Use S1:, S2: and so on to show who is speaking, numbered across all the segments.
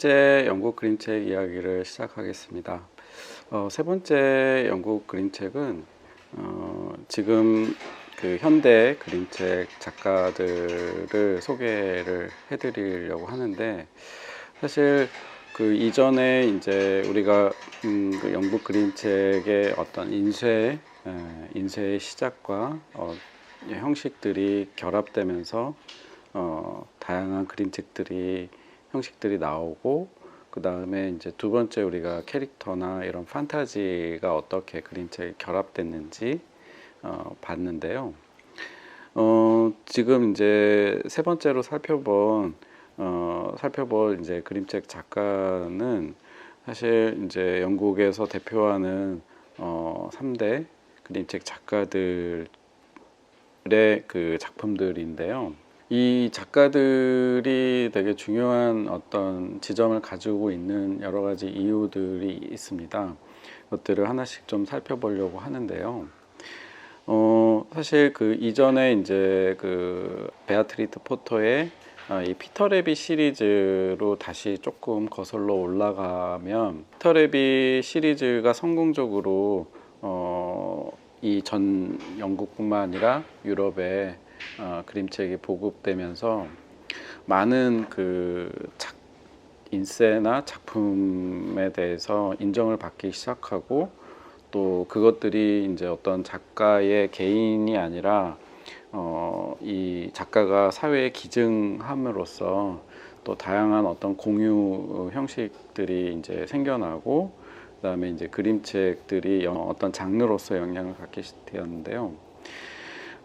S1: 세 번째 영국 그림책 이야기를 시작하겠습니다. 어, 세 번째 영국 그림책은 어, 지금 그 현대 그림책 작가들을 소개를 해드리려고 하는데 사실 그 이전에 이제 우리가 음, 그 영국 그림책의 어떤 인쇄 에, 인쇄의 시작과 어, 형식들이 결합되면서 어, 다양한 그림책들이 형식들이 나오고 그 다음에 이제 두 번째 우리가 캐릭터나 이런 판타지가 어떻게 그림책에 결합됐는지 어, 봤는데요. 어, 지금 이제 세 번째로 살펴본 어, 살펴볼 이제 그림책 작가는 사실 이제 영국에서 대표하는 어, 3대 그림책 작가들의 그 작품들인데요. 이 작가들이 되게 중요한 어떤 지점을 가지고 있는 여러 가지 이유들이 있습니다. 그것들을 하나씩 좀 살펴보려고 하는데요. 어, 사실 그 이전에 이제 그 베아트리트 포터의 어, 이 피터 레비 시리즈로 다시 조금 거슬러 올라가면 피터 레비 시리즈가 성공적으로 어, 이 전 영국뿐만 아니라 유럽에 어, 그림책이 보급되면서 많은 그 작, 인쇄나 작품에 대해서 인정을 받기 시작하고 또 그것들이 이제 어떤 작가의 개인이 아니라 어, 이 작가가 사회에 기증함으로써 또 다양한 어떤 공유 형식들이 이제 생겨나고 그다음에 이제 그림책들이 어떤 장르로서 영향을 갖게 되었는데요.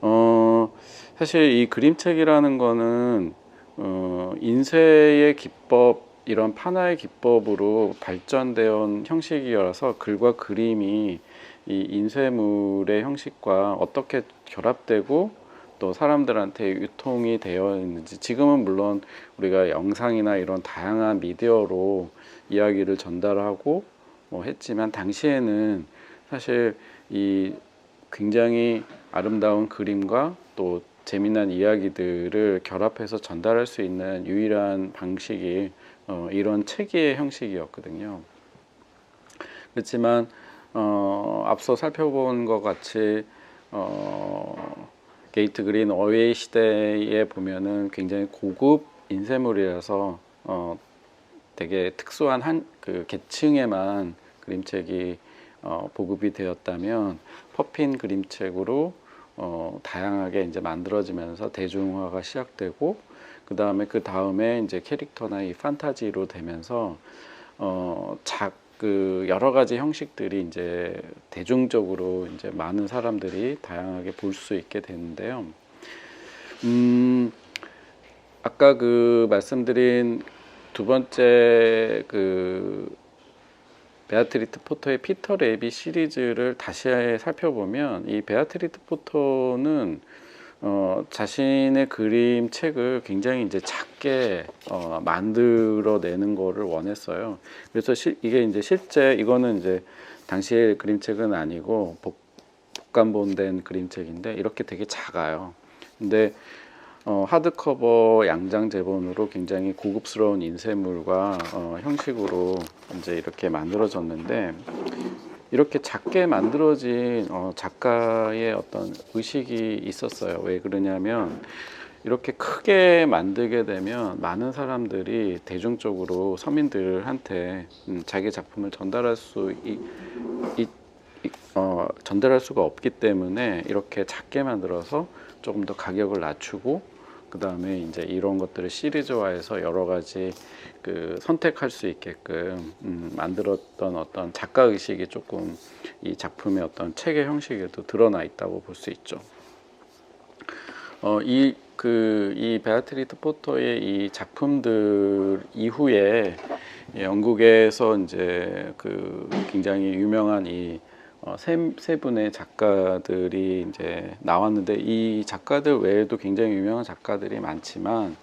S1: 어, 사실 이 그림책이라는 거는 어, 인쇄의 기법 이런 판화의 기법으로 발전되어 온 형식이어서 글과 그림이 이 인쇄물의 형식과 어떻게 결합되고 또 사람들한테 유통이 되어 있는지 지금은 물론 우리가 영상이나 이런 다양한 미디어로 이야기를 전달하고 뭐 했지만 당시에는 사실 이 굉장히 아름다운 그림과 또 재미난 이야기들을 결합해서 전달할 수 있는 유일한 방식이 어, 이런 책의 형식이었거든요. 그렇지만 어, 앞서 살펴본 것 같이 어, 게이트 그린 어웨이 시대에 보면은 굉장히 고급 인쇄물이라서 어, 되게 특수한 한 그 계층에만 그림책이 어, 보급이 되었다면 퍼핀 그림책으로 어, 다양하게 이제 만들어지면서 대중화가 시작되고 그 다음에 그 다음에 이제 캐릭터나 이 판타지로 되면서 어, 작, 그 여러 가지 형식들이 이제 대중적으로 이제 많은 사람들이 다양하게 볼 수 있게 되는데요. 음, 아까 그 말씀드린 두 번째 그 베아트리트 포터의 피터 레비 시리즈를 다시 살펴보면 이 베아트리트 포터는 어, 자신의 그림책을 굉장히 이제 작게 어, 만들어내는 거를 원했어요. 그래서 시, 이게 이제 실제 이거는 이제 당시의 그림책은 아니고 복, 복간본된 그림책인데 이렇게 되게 작아요. 근데 어, 하드커버 양장 제본으로 굉장히 고급스러운 인쇄물과 어, 형식으로 이제 이렇게 만들어졌는데 이렇게 작게 만들어진 어, 작가의 어떤 의식이 있었어요. 왜 그러냐면 이렇게 크게 만들게 되면 많은 사람들이 대중적으로 서민들한테 음, 자기 작품을 전달할 수 이, 이, 이, 어, 전달할 수가 없기 때문에 이렇게 작게 만들어서 조금 더 가격을 낮추고 그 다음에 이제 이런 것들을 시리즈화해서 여러 가지 그 선택할 수 있게끔 음, 만들었던 어떤 작가 의식이 조금 이 작품의 어떤 체계 형식에도 드러나 있다고 볼 수 있죠. 어, 이, 그, 이 베아트리트 포터의 이 작품들 이후에 영국에서 이제 그 굉장히 유명한 이 어, 세, 세 분의 작가들이 이제 나왔는데 이 작가들 외에도 굉장히 유명한 작가들이 많지만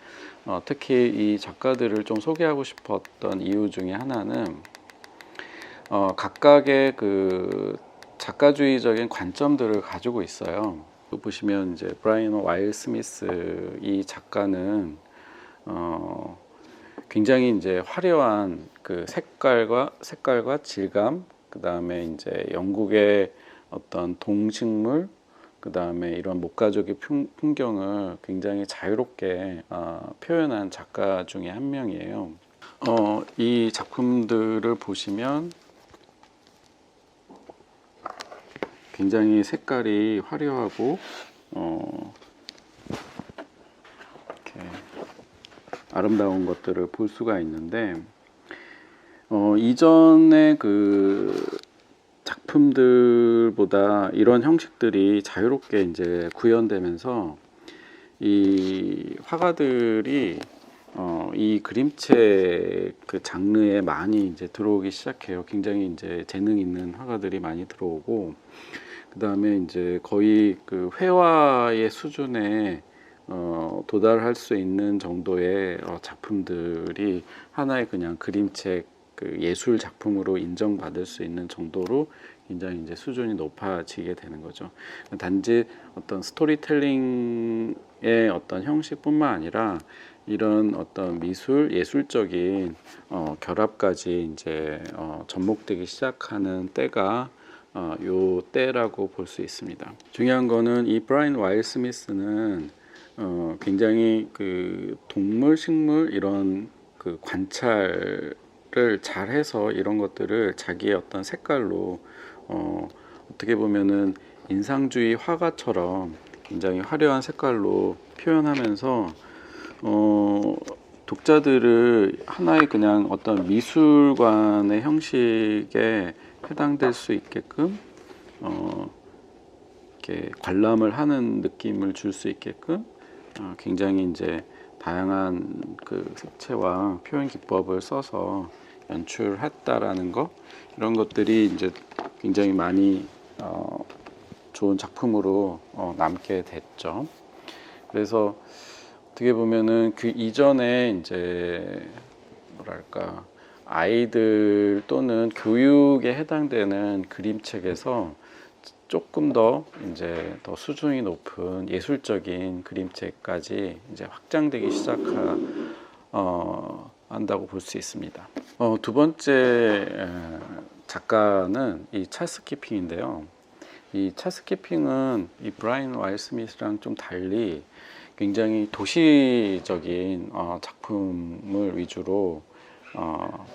S1: 어, 특히 이 작가들을 좀 소개하고 싶었던 이유 중에 하나는 어, 각각의 그 작가주의적인 관점들을 가지고 있어요. 보시면 이제 브라이언 와일 스미스 이 작가는 어, 굉장히 이제 화려한 그 색깔과 색깔과 질감, 그 다음에 이제 영국의 어떤 동식물, 그 다음에 이런 목가족의 풍, 풍경을 굉장히 자유롭게 어, 표현한 작가 중에 한 명이에요. 어, 이 작품들을 보시면 굉장히 색깔이 화려하고 어, 아름다운 것들을 볼 수가 있는데 어, 이전의 그 작품들보다 이런 형식들이 자유롭게 이제 구현되면서 이 화가들이 어, 이 그림책 그 장르에 많이 이제 들어오기 시작해요. 굉장히 이제 재능 있는 화가들이 많이 들어오고 그 다음에 이제 거의 그 회화의 수준에 어, 도달할 수 있는 정도의 어, 작품들이 하나의 그냥 그림책 그 예술 작품으로 인정받을 수 있는 정도로 굉장히 이제 수준이 높아지게 되는 거죠. 단지 어떤 스토리텔링의 어떤 형식뿐만 아니라 이런 어떤 미술 예술적인 어, 결합까지 이제 어, 접목되기 시작하는 때가 어, 요 때라고 볼 수 있습니다. 중요한 거는 이 브라인 와일 스미스는 어, 굉장히 그 동물, 식물 이런 그 관찰 을 잘해서 이런 것들을 자기의 어떤 색깔로 어, 어떻게 보면은 인상주의 화가처럼 굉장히 화려한 색깔로 표현하면서 어, 독자들을 하나의 그냥 어떤 미술관의 형식에 해당될 수 있게끔 어, 이렇게 관람을 하는 느낌을 줄 수 있게끔 어, 굉장히 이제 다양한 그 색채와 표현 기법을 써서 연출했다라는 거 이런 것들이 이제 굉장히 많이 어, 좋은 작품으로 어, 남게 됐죠. 그래서 어떻게 보면은 그 이전에 이제 뭐랄까 아이들 또는 교육에 해당되는 그림책에서 조금 더 이제 더 수준이 높은 예술적인 그림책까지 이제 확장되기 시작하 어, 한다고 볼 수 있습니다. 어, 두 번째 에, 작가는 이 찰스 키핑인데요. 이 찰스 키핑은 이 브라이언 와일 스미스랑 좀 달리 굉장히 도시적인 어, 작품을 위주로 어,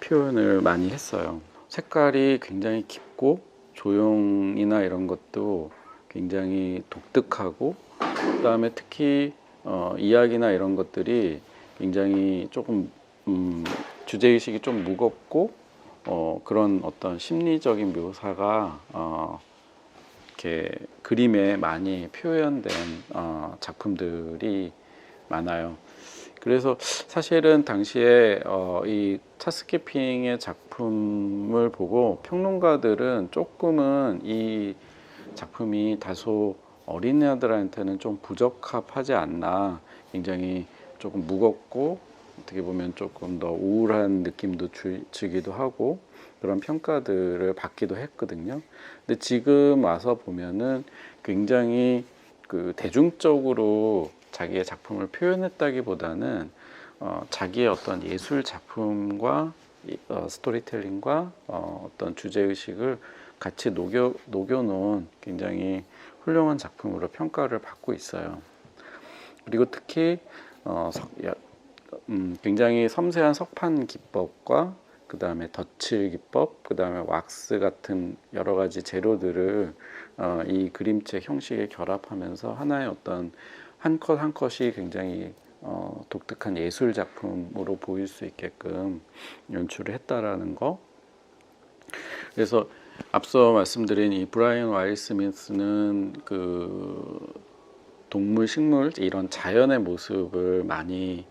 S1: 표현을 많이 했어요. 색깔이 굉장히 깊고 조형이나 이런 것도 굉장히 독특하고 그다음에 특히 어, 이야기나 이런 것들이 굉장히 조금 음, 주제 의식이 좀 무겁고 어, 그런 어떤 심리적인 묘사가 어, 이렇게 그림에 많이 표현된 어, 작품들이 많아요. 그래서 사실은 당시에 어, 이 차스키핑의 작품을 보고 평론가들은 조금은 이 작품이 다소 어린애들한테는 좀 부적합하지 않나 굉장히 조금 무겁고 어떻게 보면 조금 더 우울한 느낌도 주, 주기도 하고 그런 평가들을 받기도 했거든요. 근데 지금 와서 보면은 굉장히 그 대중적으로 자기의 작품을 표현했다기보다는 어, 자기의 어떤 예술 작품과 어, 스토리텔링과 어, 어떤 주제 의식을 같이 녹여 녹여놓은 굉장히 훌륭한 작품으로 평가를 받고 있어요. 그리고 특히 어, 음, 굉장히 섬세한 석판 기법과 그 다음에 덧칠 기법, 그 다음에 왁스 같은 여러 가지 재료들을 어, 이 그림책 형식에 결합하면서 하나의 어떤 한컷한 컷이 굉장히 어, 독특한 예술 작품으로 보일 수 있게끔 연출을 했다라는 거. 그래서 앞서 말씀드린 이 브라이언 와일 스미스는 그 동물, 식물 이런 자연의 모습을 많이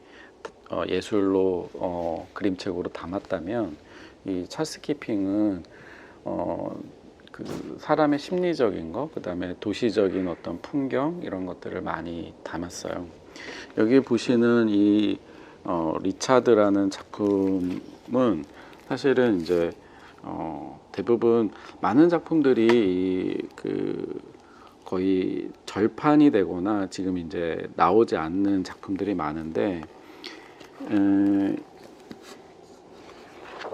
S1: 어, 예술로 어, 그림책으로 담았다면 이 찰스 키핑은 어, 그 사람의 심리적인 것, 그 다음에 도시적인 어떤 풍경 이런 것들을 많이 담았어요. 여기 보시는 이 어, 리차드라는 작품은 사실은 이제 어, 대부분 많은 작품들이 그 거의 절판이 되거나 지금 이제 나오지 않는 작품들이 많은데 에,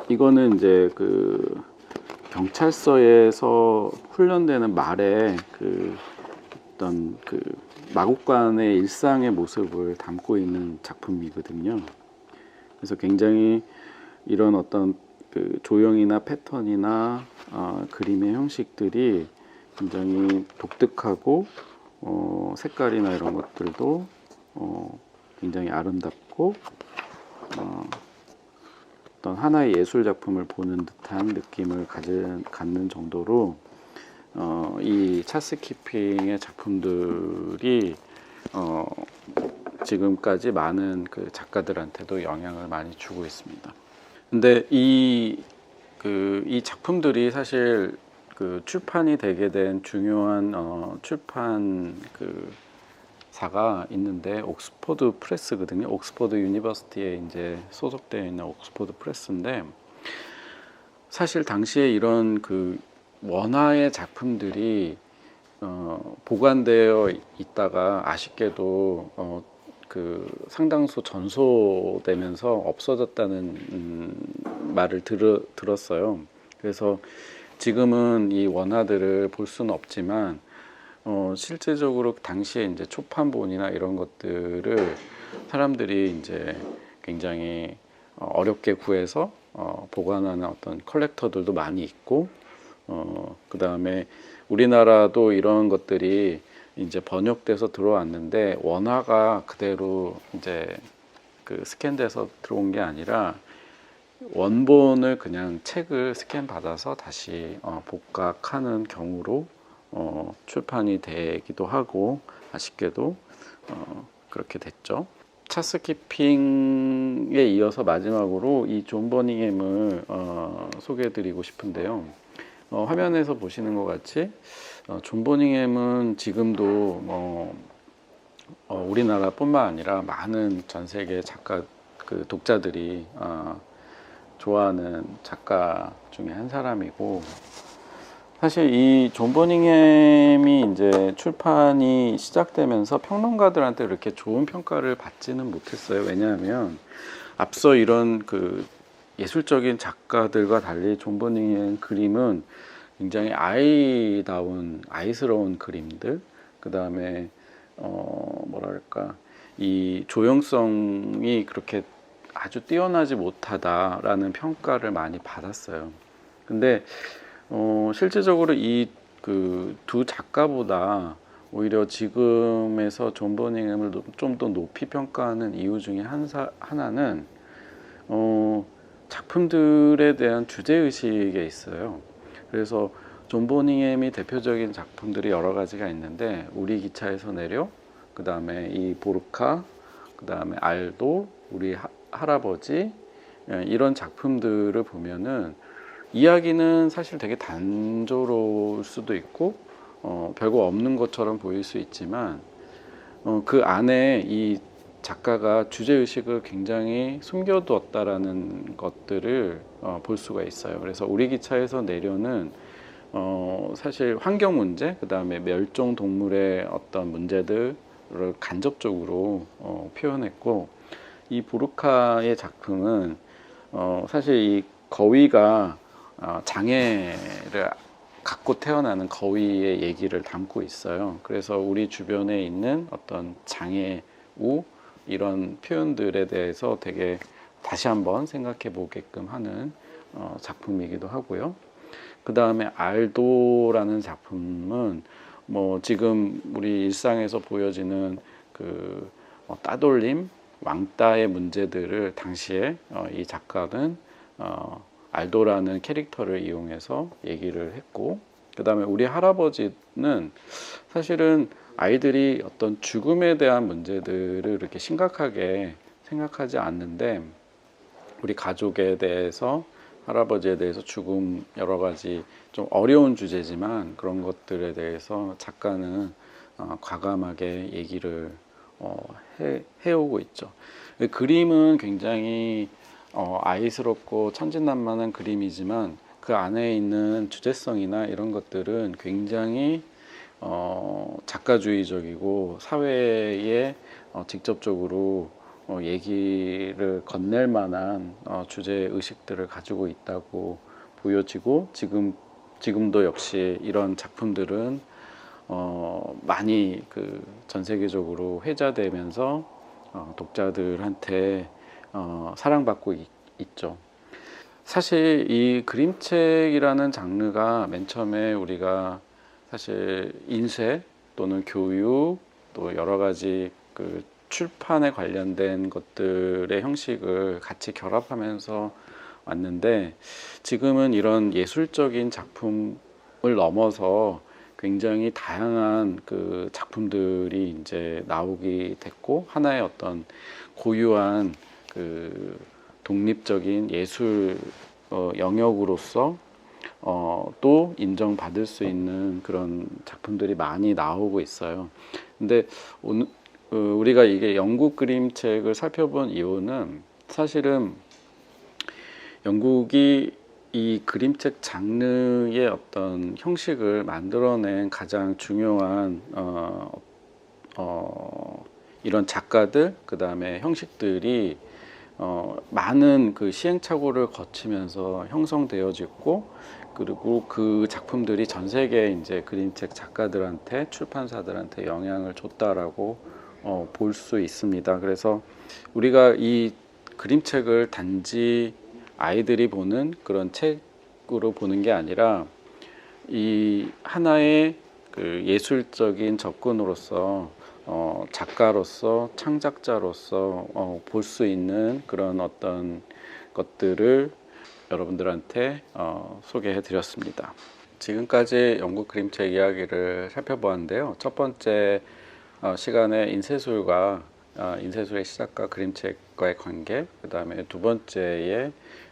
S1: 이거는 이제 그 경찰서에서 훈련되는 말에 그 어떤 그 마국간의 일상의 모습을 담고 있는 작품이거든요. 그래서 굉장히 이런 어떤 그 조형이나 패턴이나 어, 그림의 형식들이 굉장히 독특하고 어, 색깔이나 이런 것들도 어, 굉장히 아름답고 어, 어떤 하나의 예술 작품을 보는 듯한 느낌을 가진, 갖는 정도로 어, 이 찰스 키핑의 작품들이 어, 지금까지 많은 그 작가들한테도 영향을 많이 주고 있습니다. 근데 이, 그, 이 작품들이 사실 그 출판이 되게 된 중요한 어, 출판 그 사가 있는데 옥스퍼드 프레스거든요. 옥스퍼드 유니버시티에 이제 소속되어 있는 옥스퍼드 프레스인데 사실 당시에 이런 그 원화의 작품들이 어, 보관되어 있다가 아쉽게도 어, 그 상당수 전소되면서 없어졌다는 음, 말을 들, 들었어요. 그래서 지금은 이 원화들을 볼 수는 없지만 어, 실제적으로 당시에 이제 초판본이나 이런 것들을 사람들이 이제 굉장히 어, 어렵게 구해서 어, 보관하는 어떤 컬렉터들도 많이 있고 어, 그 다음에 우리나라도 이런 것들이 이제 번역돼서 들어왔는데 원화가 그대로 이제 그 스캔돼서 들어온 게 아니라 원본을 그냥 책을 스캔 받아서 다시 어, 복각하는 경우로 어, 출판이 되기도 하고 아쉽게도 어, 그렇게 됐죠. 차스 키핑에 이어서 마지막으로 이 존 버닝햄을 어, 소개해드리고 싶은데요. 어, 화면에서 보시는 것 같이 어, 존 버닝햄은 지금도 뭐 어, 우리나라뿐만 아니라 많은 전 세계 작가 그 독자들이 어, 좋아하는 작가 중에 한 사람이고 사실 이 존 버닝햄이 이제 출판이 시작되면서 평론가들한테 이렇게 좋은 평가를 받지는 못했어요. 왜냐하면 앞서 이런 그 예술적인 작가들과 달리 존 버닝햄 그림은 굉장히 아이다운 아이스러운 그림들 그 다음에 어 뭐랄까 이 조형성이 그렇게 아주 뛰어나지 못하다라는 평가를 많이 받았어요. 근데 어, 실제적으로 이 그 두 작가보다 오히려 지금에서 존 버닝햄을 좀 더 높이 평가하는 이유 중에 한 사, 하나는 어, 작품들에 대한 주제 의식에 있어요. 그래서 존 버닝햄이 대표적인 작품들이 여러 가지가 있는데 우리 기차에서 내려 그 다음에 이 보르카 그 다음에 알도 우리 하, 할아버지 예, 이런 작품들을 보면은 이야기는 사실 되게 단조로울 수도 있고 어, 별거 없는 것처럼 보일 수 있지만 어, 그 안에 이 작가가 주제 의식을 굉장히 숨겨두었다라는 것들을 어, 볼 수가 있어요. 그래서 우리 기차에서 내려는 어, 사실 환경 문제, 그 다음에 멸종 동물의 어떤 문제들을 간접적으로 어, 표현했고 이 보르카의 작품은 어, 사실 이 거위가 어, 장애를 갖고 태어나는 거위의 얘기를 담고 있어요. 그래서 우리 주변에 있는 어떤 장애 우 이런 표현들에 대해서 되게 다시 한번 생각해 보게끔 하는 어, 작품이기도 하고요. 그 다음에 알도라는 작품은 뭐 지금 우리 일상에서 보여지는 그 어, 따돌림, 왕따의 문제들을 당시에 어, 이 작가는 어, 알도라는 캐릭터를 이용해서 얘기를 했고 그 다음에 우리 할아버지는 사실은 아이들이 어떤 죽음에 대한 문제들을 이렇게 심각하게 생각하지 않는데 우리 가족에 대해서 할아버지에 대해서 죽음 여러 가지 좀 어려운 주제지만 그런 것들에 대해서 작가는 어, 과감하게 얘기를 어, 해, 해오고 있죠. 그림은 굉장히 어, 아이스럽고 천진난만한 그림이지만 그 안에 있는 주제성이나 이런 것들은 굉장히 어, 작가주의적이고 사회에 어, 직접적으로 어, 얘기를 건넬 만한 어, 주제 의식들을 가지고 있다고 보여지고 지금 지금도 역시 이런 작품들은 어, 많이 그 전 세계적으로 회자되면서 어, 독자들한테 어, 사랑받고 있, 있죠. 사실 이 그림책이라는 장르가 맨 처음에 우리가 사실 인쇄 또는 교육 또 여러 가지 그 출판에 관련된 것들의 형식을 같이 결합하면서 왔는데 지금은 이런 예술적인 작품을 넘어서 굉장히 다양한 그 작품들이 이제 나오게 됐고 하나의 어떤 고유한 그 독립적인 예술 어, 영역으로서 어, 또 인정받을 수 있는 그런 작품들이 많이 나오고 있어요. 근데 오늘 어, 우리가 이게 영국 그림책을 살펴본 이유는 사실은 영국이 이 그림책 장르의 어떤 형식을 만들어낸 가장 중요한 어, 어, 이런 작가들 그 다음에 형식들이 어, 많은 그 시행착오를 거치면서 형성되어졌고 그리고 그 작품들이 전 세계 이제 그림책 작가들한테 출판사들한테 영향을 줬다라고 어, 볼 수 있습니다. 그래서 우리가 이 그림책을 단지 아이들이 보는 그런 책으로 보는 게 아니라 이 하나의 그 예술적인 접근으로서 어, 작가로서 창작자로서 어, 볼 수 있는 그런 어떤 것들을 여러분들한테 어, 소개해 드렸습니다. 지금까지 영국 그림책 이야기를 살펴보았는데요. 첫 번째 어, 시간에 인쇄술과 어, 인쇄술의 시작과 그림책과의 관계, 그 다음에 두 번째에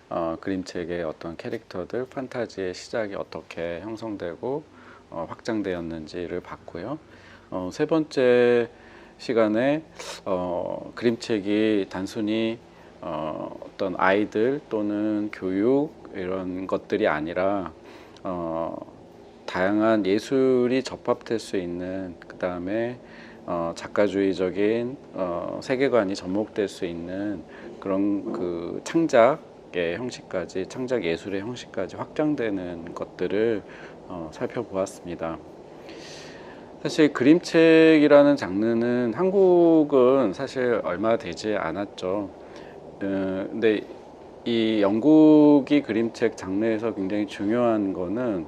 S1: 어, 그림책의 어떤 캐릭터들, 판타지의 시작이 어떻게 형성되고 어, 확장되었는지를 봤고요. 어, 세 번째 시간에 어, 그림책이 단순히 어, 어떤 아이들 또는 교육 이런 것들이 아니라 어, 다양한 예술이 접합될 수 있는 그 다음에 어, 작가주의적인 어, 세계관이 접목될 수 있는 그런 그 창작의 형식까지 창작 예술의 형식까지 확장되는 것들을 어, 살펴보았습니다. 사실 그림책이라는 장르는 한국은 사실 얼마 되지 않았죠. 어, 근데 이 영국이 그림책 장르에서 굉장히 중요한 거는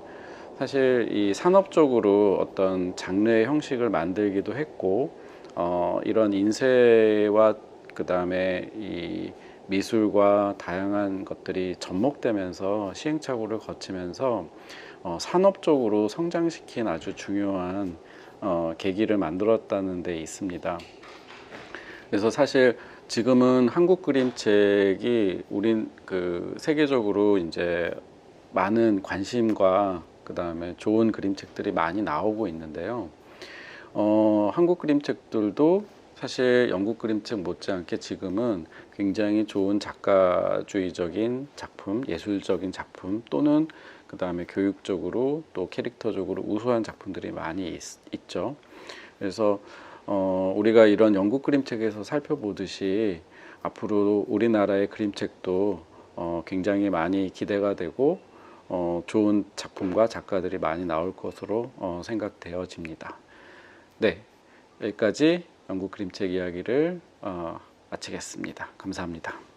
S1: 사실 이 산업적으로 어떤 장르의 형식을 만들기도 했고 어, 이런 인쇄와 그 다음에 이 미술과 다양한 것들이 접목되면서 시행착오를 거치면서 어, 산업적으로 성장시킨 아주 중요한 어, 계기를 만들었다는 데 있습니다. 그래서 사실 지금은 한국 그림책이 우린 그 세계적으로 이제 많은 관심과 그 다음에 좋은 그림책들이 많이 나오고 있는데요. 어, 한국 그림책들도 사실 영국 그림책 못지않게 지금은 굉장히 좋은 작가주의적인 작품, 예술적인 작품 또는 그 다음에 교육적으로 또 캐릭터적으로 우수한 작품들이 많이 있, 죠 그래서 어, 우리가 이런 영국 그림책에서 살펴보듯이 앞으로 우리나라의 그림책도 어, 굉장히 많이 기대가 되고 어, 좋은 작품과 작가들이 많이 나올 것으로 어, 생각되어집니다. 네, 여기까지 영국 그림책 이야기를 어, 마치겠습니다. 감사합니다.